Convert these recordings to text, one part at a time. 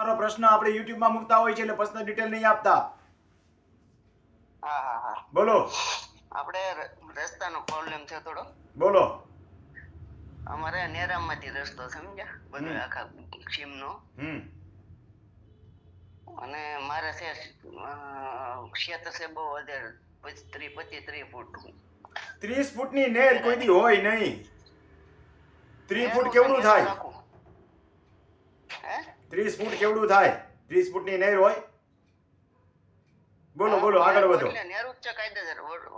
તમારો પ્રશ્ન આપણે યુટ્યુબમાં મૂકતા હોય છે એટલે પર્સનલ ડિટેલ નહીં આપતા. હા હા હા. બોલો. આપણે રસ્તાનો પ્રોબ્લેમ છે થોડો. બોલો. અમારે નેરામાંથી રસ્તો સમજ્યા? બધો આખા સીમનો. હમ. અને મારે છે ક્ષેત્ર છે બહુ વધારે. ત્રીસ પચીસ ત્રીસ ફૂટ. ત્રીસ ફૂટની નેર કોઈ દી હોય નહીં. ત્રીસ ફૂટ કેવડું થાય? હે? ત્રીસ ફૂટ કેવડું થાય? ત્રીસ ફૂટની નહેર હોય? બોલો બોલો આગળ વધો.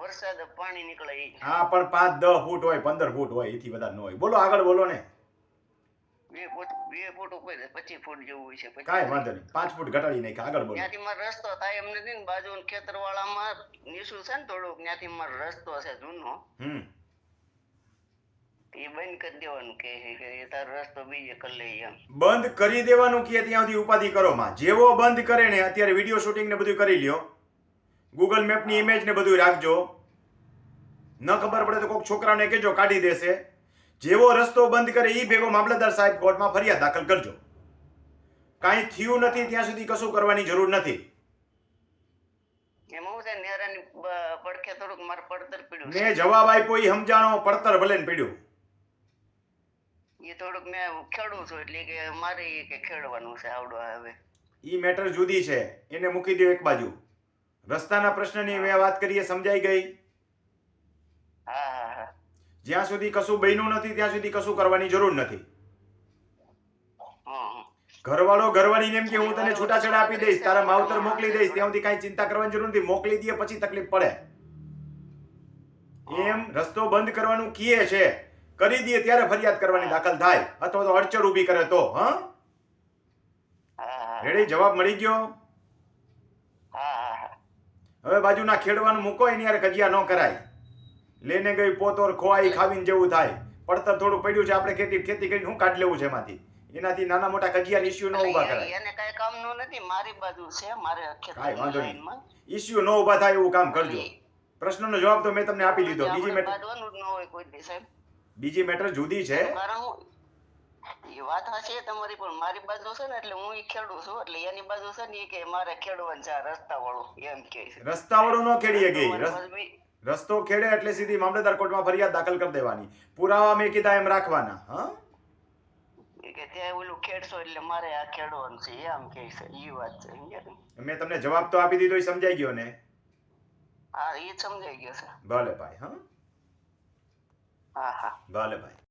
વરસાદ પાણી નીકળે હા પણ પાંચ દસ ફૂટ હોય પંદર ફૂટ હોય એથી વધારે ન હોય. બોલો આગળ બોલો ને. બે ફૂટ બે ફૂટ ઉપર પચીસ ફૂટ જેવું હોય છે કાંઈ વાંધો નહીં. પાંચ ફૂટ ઘટાડી નાખી આગળ બોલો. ત્યાંથી મારો રસ્તો થાય એમ નથી ને બાજુ ખેતરવાળામાં નીચું છે ને થોડુંક ત્યાંથી મારો રસ્તો છે જૂનો. હમ. એ બંધ કરી દેવાનું કે એ તારો રસ્તો બીજે કરી લઈએ એમ. બંધ કરી દેવાનું કે ત્યાં સુધી ઉપાધિ કરો માં. જેવો બંધ કરે ને અત્યારે વીડિયો શૂટિંગ ને બધું કરી લ્યો. ગૂગલ મેપની ઇમેજ ને બધું રાખજો. ન ખબર પડે તો કોઈક છોકરાને કહેજો કાઢી દેશે. જેવો રસ્તો બંધ કરે એ ભેગો મામલતદાર સાહેબ કોર્ટમાં ફરિયાદ દાખલ કરજો. કાંઈ થયું નથી ત્યાં સુધી કશું કરવાની જરૂર નથી. મેં જવાબ આપ્યો એ સમજાણો પડતર ભલે ને પીડ્યું. એ થોડુંક મેં ખેડું છું એટલે કે મારે એ કે ખેડવાનું છે આવડવા હવે. ઈ મેટર જુદી છે એને મૂકી દો એક બાજુ. રસ્તાના પ્રશ્નની મેં વાત કરીએ સમજાઈ ગઈ. હા જ્યાં સુધી કશું બન્યું નથી ત્યાં સુધી કશું કરવાની જરૂર નથી. ઘરવાળો ઘરવાળીને એમ કે હું તને છૂટાછેડા આપી દઈશ તારા માવતર મોકલી દઈશ. ત્યાં સુધી કાંઈ ચિંતા કરવાની જરૂર નથી. મોકલી દઈએ પછી તકલીફ પડે. એમ રસ્તો બંધ કરવાનું કીએ છે. કરી દઈએ ત્યારે ફરિયાદ કરવાની દાખલ થાય. અથવા તો અડચણ ઊભી કરે તો હા? રેડી? જવાબ મળી ગયો? હવે બાજુના ખેડવાનું મૂકો એની યાર કજિયા ન કરાય. લેને ગઈ પોતોર ખોવાઈ ખાવીને જેવું થાય. પડતર થોડું પડ્યું છે આપણે ખેતી ખેતી કરીને શું કાઢ લેવું છે એમાંથી? એનાથી નાના મોટા કજિયા ઇસ્યુ ન ઊભા એટલે કરાય. એને કઈ કામનું નથી મારી બાજુ છે મારે કાંઈ વાંધો નહીં. ઇસ્યુ ન ઊભા થાય એવું કામ કરજો. પ્રશ્નનો જવાબ તો મેં તમને આપી દીધો. બીજી મેટર ન હોય કોઈ સાહેબ. બીજી મેટર જુદી છે. એ વાત હશે તમારી પણ મારી બાજુ છે ને એટલે હું ઈ ખેડું છું એટલે એની બાજુ છે ને કે મારે ખેડવાનું છે રસ્તા વાળું એમ કે છે. રસ્તાવાળું ન ખેડીએ ગઈ રસ્તો ખેડે એટલે સીધી મામલતદાર કોર્ટમાં ફરિયાદ દાખલ કરી દેવાની. પુરાવા મેં કીધા એમ રાખવાના હા? કે ત્યાં ઓલું ખેડશો એટલે મારે આ ખેડવાનું છે એમ કે છે ઈ વાત છે મેં તમને જવાબ તો આપી દીધો એ સમજાઈ ગયો ને? હા એ સમજાઈ ગયો છે. ભલે ભાઈ હા? હા હા ભલે ભાઈ